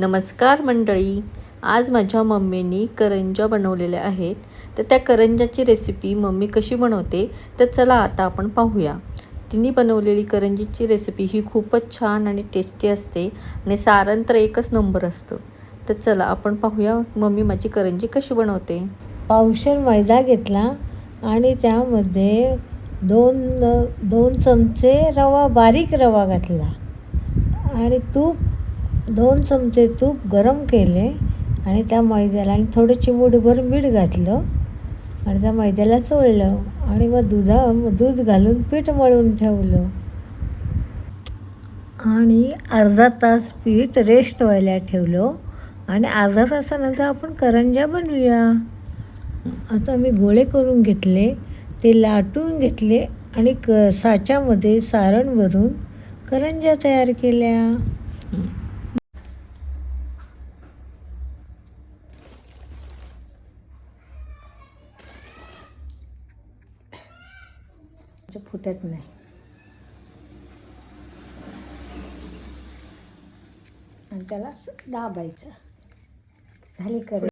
नमस्कार मंडळी. आज माझ्या मम्मीनी करंजा बनवलेल्या आहेत. तर त्या करंजाची रेसिपी मम्मी कशी बनवते तर चला आता आपण पाहूया. तिने बनवलेली करंजीची रेसिपी ही खूपच छान आणि टेस्टी असते आणि सारण तर एकच नंबर असतं. तर चला आपण पाहूया मम्मी माझी करंजी कशी बनवते. पावशेर मैदा घेतला आणि त्यामध्ये दोन दोन चमचे रवा बारीक रवा घातला. आणि तूप दोन चमचे तूप गरम केले आणि त्या मैद्याला आणि थोडं चिमूटभर मीठ घातलं आणि त्या मैद्याला चोळलं आणि मग दुधा दूध घालून पीठ मळून ठेवलं. आणि अर्धा तास पीठ रेस्ट व्हायला ठेवलं आणि अर्धा तासानंतर आपण करंजा बनवूया. आता मी गोळे करून घेतले ते लाटून घेतले आणि क साच्यामध्ये सारण भरून करंजा तयार केल्या. फुटत नाही. आणि त्याला दाबायचं. झाली कर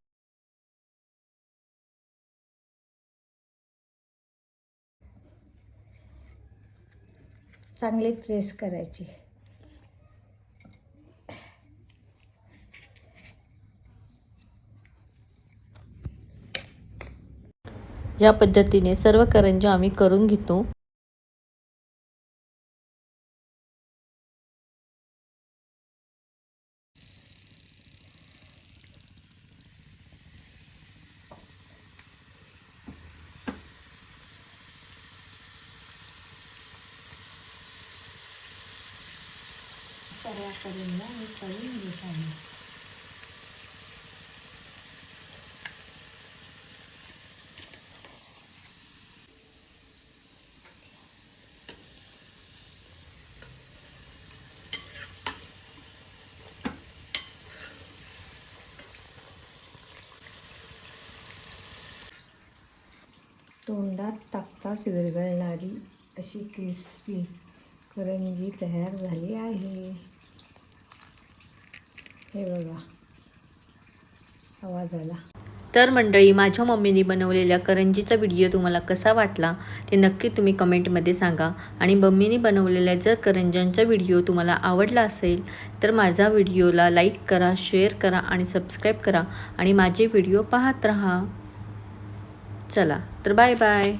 चांगली प्रेस करायची. या पद्धतीने सर्व करंजा आम्ही करून घेतो. सगळ्या मी करून घेत आहे. तोंडात टाकताच विरघळणारी अशी क्रिस्पी करंजी तयार झाली आहे. हे बघा. आवाज आला. तर मंडळी माझ्या मम्मीने बनवलेल्या करंजीचा व्हिडिओ तुम्हाला कसा वाटला ते नक्की तुम्ही कमेंटमध्ये सांगा. आणि मम्मीने बनवलेल्या जर करंजांचा व्हिडिओ तुम्हाला आवडला असेल तर माझा व्हिडिओला लाईक करा शेअर करा आणि सबस्क्राईब करा. आणि माझे व्हिडिओ पाहत राहा. चला तर बाय बाय